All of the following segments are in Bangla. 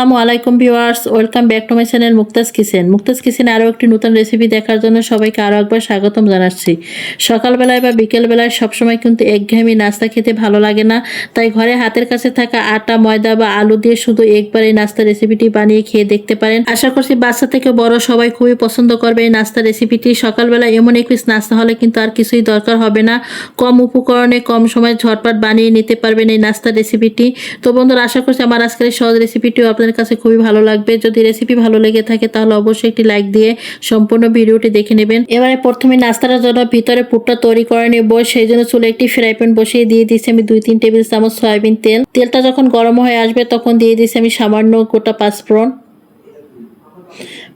আসসালামু আলাইকুম viewers, welcome back to my channel Mukta's kitchen. Mukta's কিচেনে আরও একটি নতুন রেসিপি দেখার জন্য সবাইকে আরও একবার স্বাগতম জানাচ্ছি। সকালবেলায় বা বিকেলবেলায় সবসময় কিন্তু একঘেয়েমি নাস্তা খেতে ভালো লাগে না, তাই ঘরে হাতের কাছে থাকা আটা, ময়দা বা আলু দিয়ে শুধু একবার এই নাস্তা রেসিপিটি বানিয়ে খেয়ে দেখতে পারেন। আশা করছি বাচ্চা থেকে বড় সবাই খুবই পছন্দ করবে এই নাস্তা রেসিপিটি সকালবেলা এমন একটি নাস্তা হলে কিন্তু আর কিছুই দরকার হবে না। কম উপকরণে, কম সময় ঝটপট বানিয়ে নিতে পারবেন এই নাস্তা রেসিপিটি তো বন্ধুরা, আশা করছি আমার আজকের সহজ রেসিপিটিও আপনাদের কাছে খুবই ভালো লাগবে। যদি রেসিপি ভালো লেগে থাকে, তাহলে অবশ্যই একটি লাইক দিয়ে সম্পূর্ণ ভিডিওটি দেখে নেবেন। এবারে প্রথমে নাস্তাটার জন্য ভিতরে পুরটা তৈরি করে নেব। সেই জন্য চুলে একটি ফ্রাই প্যান বসিয়ে দিয়ে দিচ্ছি আমি দুই তিন টেবিল চামচ সয়াবিন তেল। তেলটা যখন গরম হয়ে আসবে, তখন দিয়ে দিচ্ছি আমি সামান্য গোটা পাঁচফোড়ন।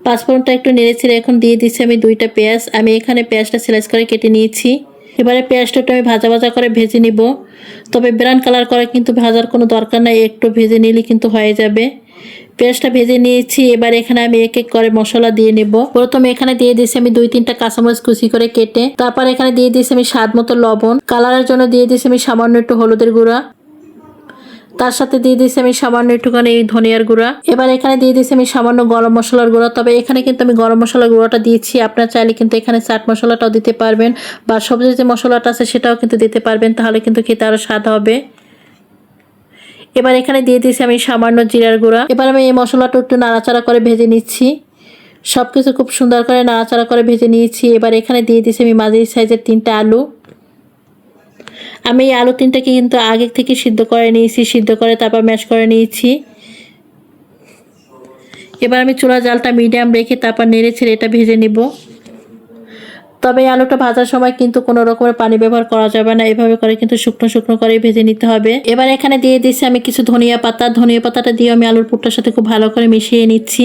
পাঁচফোড়নটা একটু নেড়ে ছেড়ে এখন দিয়ে দিচ্ছি আমি দুইটা পেঁয়াজ। আমি এখানে পেঁয়াজটা স্লাইস করে কেটে নিয়েছি। এবারে পেঁয়াজটা একটু আমি ভাজা ভাজা করে ভেজে নিব। তবে ব্রাউন কালার করা কিন্তু ভাজার কোনো দরকার নাই, একটু ভেজে নিলে কিন্তু হয়ে যাবে। পেঁয়াজটা ভেজে নিয়েছি, এবার এখানে আমি এক এক করে মশলা দিয়ে নেব। প্রথমে এখানে দিয়ে দিয়েছি আমি দুই তিনটা কাঁচামরিচ কুচি করে কেটে। তারপর এখানে দিয়ে দিয়েছি আমি স্বাদ মতো লবণ। কালারের জন্য দিয়ে দিয়েছি আমি সামান্য একটু হলুদের গুঁড়া। তার সাথে দিয়ে দিয়েছি আমি সামান্য একটুখানি এই ধনিয়ার গুঁড়া। এবার এখানে দিয়ে দিয়েছি আমি সামান্য গরম মশলার গুঁড়া। তবে এখানে কিন্তু আমি গরম মশলার গুঁড়োটা দিয়েছি। আপনার চাইলে কিন্তু এখানে চাট মশলাটাও দিতে পারবেন বা সবজির যে মশলাটা আছে সেটাও কিন্তু দিতে পারবেন, তাহলে কিন্তু খেতে আরও স্বাদ হবে। এবার এখানে দিয়ে দিয়েছি আমি সামান্য জিরার গুঁড়া। এবার আমি এই মশলাটা একটু নাড়াচাড়া করে ভেজে নিচ্ছি। সব কিছু খুব সুন্দর করে নাড়াচাড়া করে ভেজে নিয়েছি। এবার এখানে দিয়ে দিয়েছি আমি মাঝারি সাইজের তিনটা আলু। আমি এই আলু তিনটাকে কিন্তু আগে থেকে সিদ্ধ করে নিয়েছি, সিদ্ধ করে তারপর ম্যাশ করে নিয়েছি। এবার আমি চুলা জালটা মিডিয়াম রেখে তারপর নেড়ে ছেড়ে এটা ভেজে নিব। তবে এই আলুটা ভাজার সময় কিন্তু কোনো রকমের পানি ব্যবহার করা যাবে না, এভাবে করে কিন্তু শুকনো শুকনো করে ভেজে নিতে হবে। এবার এখানে দিয়ে দিচ্ছি আমি কিছু ধনিয়া পাতা। ধনিয়া পাতাটা দিয়ে আমি আলুর পুরটার সাথে খুব ভালো করে মিশিয়ে নিচ্ছি।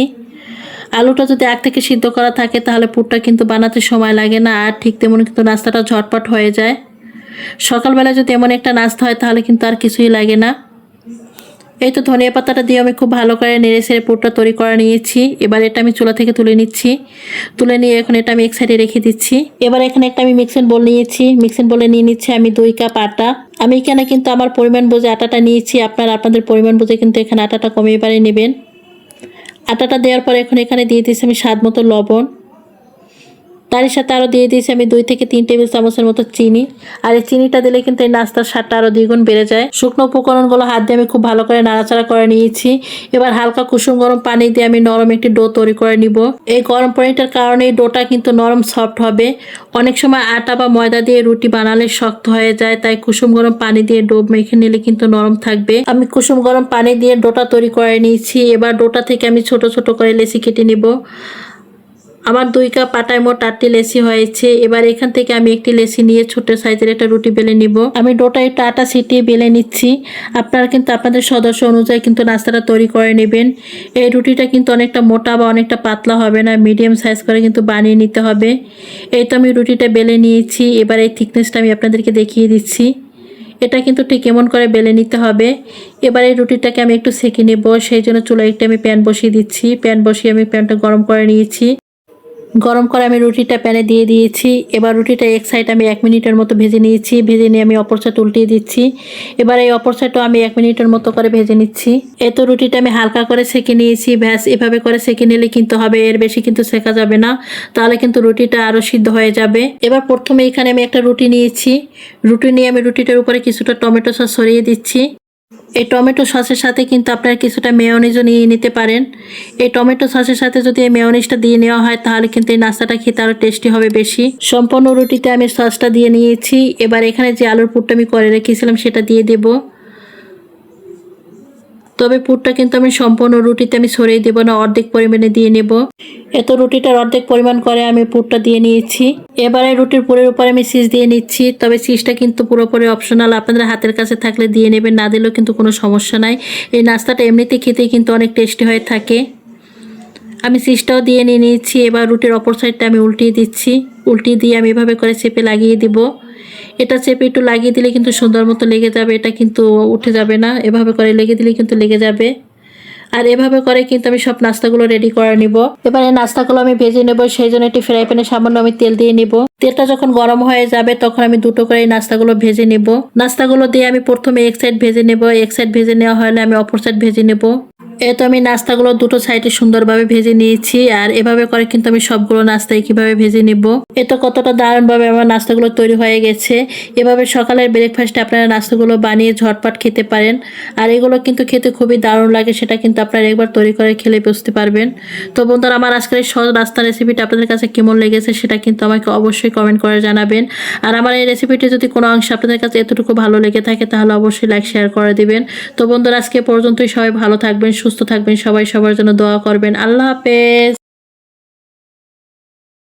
আলুটা যদি আগ থেকে সিদ্ধ করা থাকে তাহলে পুরটা কিন্তু বানাতে সময় লাগে না, আর ঠিক তেমন কিন্তু নাস্তাটা ঝটপট হয়ে যায়। সকালবেলা যদি এমন একটা নাস্তা হয়, তাহলে কিন্তু আর কিছুই লাগে না। এই তো ধনিয়া পাতাটা দিয়ে আমি খুব ভালো করে নেড়ে সেড়ে পুরটা তৈরি করে নিয়েছি। এবার এটা আমি চুলা থেকে তুলে নিচ্ছি। তুলে নিয়ে এখন এটা আমি এক সাইডে রেখে দিচ্ছি। এবার এখানে একটা আমি মিক্সিং বোল নিয়েছি। মিক্সিং বলে নিয়ে নিচ্ছি আমি দুই কাপ আটা। আমি এখানে কিন্তু আমার পরিমাণ বুঝে আটাটা নিয়েছি। আপনারা, আপনাদের পরিমাণ বুঝে কিন্তু এখানে আটাটা কমিয়ে বাড়িয়ে নেবেন। আটাটা দেওয়ার পর এখন এখানে দিয়ে দিয়েছি আমি স্বাদ মতো লবণ। তারই সাথে আরও দিয়ে দিয়েছি আমি দুই থেকে তিন টেবিল চামচের মতো চিনি। আর এই চিনিটা দিলে কিন্তু এই নাস্তার স্বাদটা আরও দ্বিগুণ বেড়ে যায়। শুকনো উপকরণগুলো হাত দিয়ে আমি খুব ভালো করে নাড়াচাড়া করে নিয়েছি। এবার হালকা কুসুম গরম পানি দিয়ে আমি নরম একটি ডো তৈরি করে নিব। এই গরম পানিটার কারণে এই ডোটা কিন্তু নরম সফট হবে। অনেক সময় আটা বা ময়দা দিয়ে রুটি বানালে শক্ত হয়ে যায়, তাই কুসুম গরম পানি দিয়ে ডো মেখে নিলে কিন্তু নরম থাকবে। আমি কুসুম গরম পানি দিয়ে ডোটা তৈরি করে নিয়েছি। এবার ডোটা থেকে আমি ছোট ছোট করে লেচি কেটে নিব। আমার দুই কাপ আটায় মোট আটটি লেসি হয়েছে। এবার এখান থেকে আমি একটি লেসি নিয়ে ছোট সাইজের একটা রুটি বেলে নিব। আমি ডোটা একটু আটা ছিটিয়ে বেলে নিচ্ছি। আপনারা কিন্তু আপনাদের সদস্য অনুযায়ী কিন্তু নাস্তাটা তৈরি করে নেবেন। এই রুটিটা কিন্তু অনেকটা মোটা বা অনেকটা পাতলা হবে না, মিডিয়াম সাইজ করে কিন্তু বানিয়ে নিতে হবে। এই তো আমি রুটিটা বেলে নিয়েছি। এবার এই থিকনেসটা আমি আপনাদেরকে দেখিয়ে দিচ্ছি। এটা কিন্তু ঠিক এমন করে বেলে নিতে হবে। এবার এই রুটিটাকে আমি একটু সেঁকে নেব। সেই জন্য চুলায় একটা আমি প্যান বসিয়ে দিচ্ছি। প্যান বসিয়ে আমি প্যানটা গরম করে নিয়েছি। গরম করে আমি রুটিটা প্যানে দিয়ে দিয়েছি। এবার রুটিটা এক সাইড আমি এক মিনিটের মতো ভেজে নিয়েছি। ভেজে নিয়ে আমি অপর সাইড উল্টিয়ে দিচ্ছি। এবার এই অপর সাইডটাও আমি এক মিনিটের মতো করে ভেজে নিচ্ছি। এত রুটিটা আমি হালকা করে সেঁকে নিয়েছি। ব্যাস, এভাবে করে সেঁকে নিলে কিন্তু হবে, এর বেশি কিন্তু শেখা যাবে না। তাহলে কিন্তু রুটিটা আরও সিদ্ধ হয়ে যাবে। এবার প্রথমে এখানে আমি একটা রুটি নিয়েছি। রুটি নিয়ে আমি রুটিটার উপরে কিছুটা টমেটো সস সরিয়ে দিচ্ছি। এই টমেটো সসের সাথে কিন্তু আপনারা কিছুটা মেয়নিজও নিয়ে নিতে পারেন। এই টমেটো সসের সাথে যদি এই মেয়নিজটা দিয়ে নেওয়া হয়, তাহলে কিন্তু এই নাস্তাটা খেতে আরও টেস্টি হবে বেশি। সম্পূর্ণ রুটিতে আমি সসটা দিয়ে নিয়েছি। এবার এখানে যে আলুর পুরটা আমি করে রেখেছিলাম, সেটা দিয়ে দেব। তবে পুরটা কিন্তু আমি সম্পূর্ণ রুটিতে আমি সরিয়ে দেবো না, অর্ধেক পরিমাণে দিয়ে নেব। এত রুটিটার অর্ধেক পরিমাণ করে আমি পুরটা দিয়ে নিয়েছি। এবারে রুটির পুরের উপরে আমি সিজ দিয়ে নিচ্ছি, তবে সিজটা কিন্তু পুরোপুরি অপশনাল আপনাদের হাতের কাছে থাকলে দিয়ে নেবেন, না দিলেও কিন্তু কোনো সমস্যা নাই। এই নাস্তাটা এমনিতে খেতেই কিন্তু অনেক টেস্টি হয়ে থাকে। আমি সিজটাও দিয়ে নিয়ে নিয়েছি, এবার রুটির অপর সাইডটা আমি উল্টিয়ে দিচ্ছি। উল্টিয়ে দিয়ে আমি এভাবে করে চেপে লাগিয়ে দিব। এটা চেপে একটু লাগিয়ে দিলে কিন্তু সুন্দর মতো লেগে যাবে, এটা কিন্তু উঠে যাবে না। এভাবে করে লেগে দিলে কিন্তু লেগে যাবে। আর এভাবে করে কিন্তু আমি সব নাস্তাগুলো রেডি করে নিব। এবার এই নাস্তাগুলো আমি ভেজে নেব, সেই জন্য একটি ফ্রাই প্যানে সামান্য আমি তেল দিয়ে নিব। তেলটা যখন গরম হয়ে যাবে, তখন আমি দুটো করে এই নাস্তাগুলো ভেজে নেব। নাস্তাগুলো দিয়ে আমি প্রথমে এক সাইড ভেজে নেব। এক সাইড ভেজে নেওয়া হলে আমি অপর সাইড ভেজে নেব। এ তো আমি নাস্তাগুলো দুটো সাইডে সুন্দরভাবে ভেজে নিয়েছি, আর এভাবে করে কিন্তু আমি সবগুলো নাস্তায় কীভাবে ভেজে নিব। এ তো কতটা দারুণভাবে আমার নাস্তাগুলো তৈরি হয়ে গেছে। এভাবে সকালের ব্রেকফাস্টে আপনারা নাস্তাগুলো বানিয়ে ঝটপট খেতে পারেন, আর এগুলো কিন্তু খেতে খুবই দারুণ লাগে, সেটা কিন্তু আপনারা একবার তৈরি করে খেলে বুঝতে পারবেন। তো বন্ধুরা, আমার আজকের সহজ নাস্তা রেসিপিটা আপনাদের কাছে কেমন লেগেছে সেটা কিন্তু আমাকে অবশ্যই কমেন্ট করে জানাবেন। আর আমার এই রেসিপিটি যদি কোনো অংশ আপনাদের কাছে এতটুকু ভালো লেগে থাকে, তাহলে অবশ্যই লাইক শেয়ার করে দিবেন। তো বন্ধুরা, আজকে পর্যন্তই সবাই ভালো থাকবেন সুস্থ থাকবেন সবাই সবার জন্য দোয়া করবেন। আল্লাহ হাফেজ।